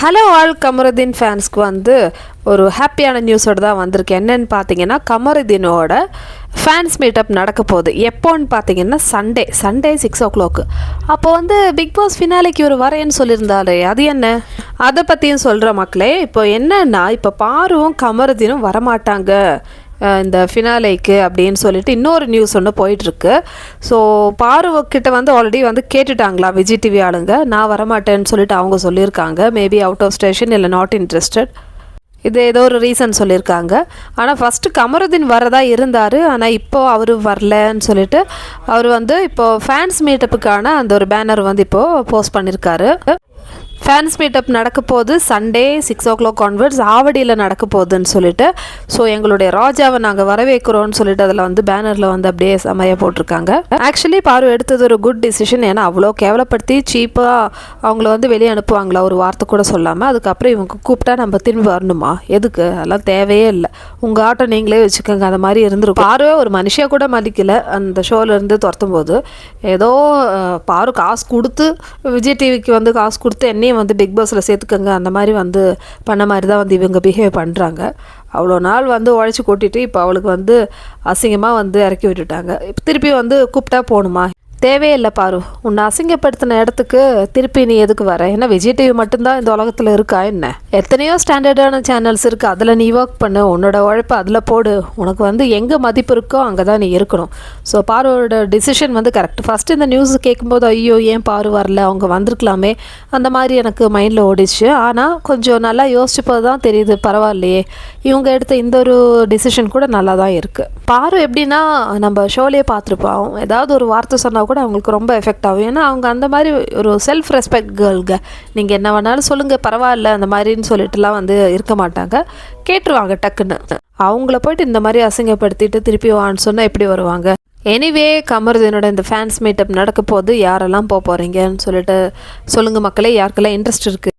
Hello all Kamaruddin ஃபேன்ஸ்க்கு வந்து ஒரு ஹாப்பியான நியூஸோடு தான் வந்திருக்கு. என்னென்னு பார்த்தீங்கன்னா கமருதீனோட ஃபேன்ஸ் மீட்டப் நடக்க போகுது. எப்போன்னு பார்த்தீங்கன்னா Sunday. Sunday six o'clock அப்போ வந்து பிக் பாஸ் ஃபினாலிக்கு ஒரு வரேன்னு சொல்லியிருந்தாரு அது என்ன? அதை பற்றியும் சொல்கிற மக்களே. இப்போ என்னன்னா இப்போ பாருவும் கமருதீனும் வரமாட்டாங்க. இந்த ஃபினாலேக்கு அப்படின்னு சொல்லிட்டு இன்னொரு நியூஸ் ஒன்று போயிட்டுருக்கு. ஸோ பாருவக்கிட்ட வந்து ஆல்ரெடி வந்து கேட்டுட்டாங்களா விஜய் டிவி ஆளுங்க? நான் வரமாட்டேன்னு சொல்லிட்டு அவங்க சொல்லியிருக்காங்க. மேபி அவுட் ஆஃப் ஸ்டேஷன் இல்லை நாட் இன்ட்ரெஸ்டட் இது ஏதோ ஒரு ரீசன் சொல்லியிருக்காங்க. ஆனால் ஃபஸ்ட்டு கமருதீன் வரதா இருந்தார். ஆனால் இப்போ அவர் வரலன்னு சொல்லிட்டு அவர் வந்து இப்போது ஃபேன்ஸ் மீட்டப்புக்கான அந்த ஒரு பேனர் வந்து இப்போது போஸ்ட் பண்ணியிருக்காரு ஃபேன்ஸ் மீட்டப் நடக்க போகுது. Sunday six o'clock onwards ஆவடியில் நடக்க போகுதுன்னு சொல்லிட்டு ஸோ எங்களுடைய ராஜாவை நாங்கள் வரவேற்கிறோம்னு சொல்லிட்டு அதில் வந்து பேனரில் வந்து அப்படியே செமையாக போட்டிருக்காங்க. ஆக்சுவலி பாரு எடுத்தது ஒரு குட் டிசிஷன் ஏன்னா அவ்வளோ கேவலப்படுத்தி சீப்பாக அவங்கள வந்து வெளியே அனுப்புவாங்களா? ஒரு வார்த்தை கூட சொல்லாமல் அதுக்கப்புறம் இவங்க கூப்பிட்டா நம்ம திரும்பி வரணுமா? எதுக்கு? அதெல்லாம் தேவையே இல்லை. உங்கள் ஆட்டோ நீங்களே வச்சுக்கோங்க. அந்த மாதிரி இருந்திருக்கும். பாரு ஒரு மனுஷியாக கூட மதிக்கல. அந்த ஷோலேருந்து துரத்தும் போது ஏதோ பாரு காசு கொடுத்து விஜய் டிவிக்கு வந்து காசு கொடுத்து என்னையும் வந்து பிக் பாஸில் சேர்த்துக்கங்க அந்த மாதிரி வந்து பண்ண மாதிரி தான் வந்து இவங்க பிஹேவ் பண்ணுறாங்க அவ்வளோ நாள் வந்து உழைச்சி கொட்டிட்டு இப்போ அவளுக்கு வந்து அசிங்கமாக வந்து இறக்கி விட்டுட்டாங்க. இப்போ திருப்பி வந்து கூப்பிட்டா போகணுமா தேவையில்லை பாரு. உன்னை அசிங்கப்படுத்தின இடத்துக்கு திருப்பி நீ எதுக்கு வர? ஏன்னா விஜய் டிவி மட்டும்தான் இந்த உலகத்தில் இருக்கா? என்ன? எத்தனையோ ஸ்டாண்டர்டான சேனல்ஸ் இருக்குது அதில் நீ ஒர்க் பண்ணு. உன்னோட உழைப்பு அதில் போடு. உனக்கு வந்து எங்கே மதிப்பு இருக்கோ அங்கே தான் நீ இருக்கணும். ஸோ பாருவோட டிசிஷன் வந்து கரெக்ட் ஃபஸ்ட்டு இந்த நியூஸ் கேட்கும்போது ஐயோ ஏன் பாரு வரல? அவங்க வந்திருக்கலாமே. அந்த மாதிரி எனக்கு மைண்டில் ஓடிச்சு. ஆனால் கொஞ்சம் நல்லா யோசிச்சப்போ தான் தெரியுது. பரவாயில்லையே. இவங்க எடுத்த இந்த ஒரு டிசிஷன் கூட நல்லா தான் இருக்குது பாரு எப்படின்னா நம்ம ஷோலேயே பார்த்துருப்போம். ஏதாவது ஒரு வார்த்தை சொன்னால் கூட அவங்களுக்கு ரொம்ப எஃபெக்ட் ஆகும். ஏன்னா அவங்க அந்த மாதிரி ஒரு செல்ஃப் ரெஸ்பெக்ட் கேர்ள்க நீங்கள் என்ன வேணாலும் சொல்லுங்கள் பரவாயில்ல அந்த மாதிரின்னு சொல்லிட்டுலாம் வந்து இருக்க மாட்டாங்க. கேட்டுருவாங்க டக்குன்னு. அவங்கள போயிட்டு இந்த மாதிரி அசிங்கப்படுத்திட்டு திருப்பி வான்னு சொன்னால் எப்படி வருவாங்க? எனிவே கமருதீனோட இந்த ஃபேன்ஸ் மீட்டப் நடக்க போது யாரெல்லாம் போக போகிறீங்கன்னு சொல்லிட்டு சொல்லுங்கள் மக்களே யாருக்கெல்லாம் இன்ட்ரெஸ்ட் இருக்குது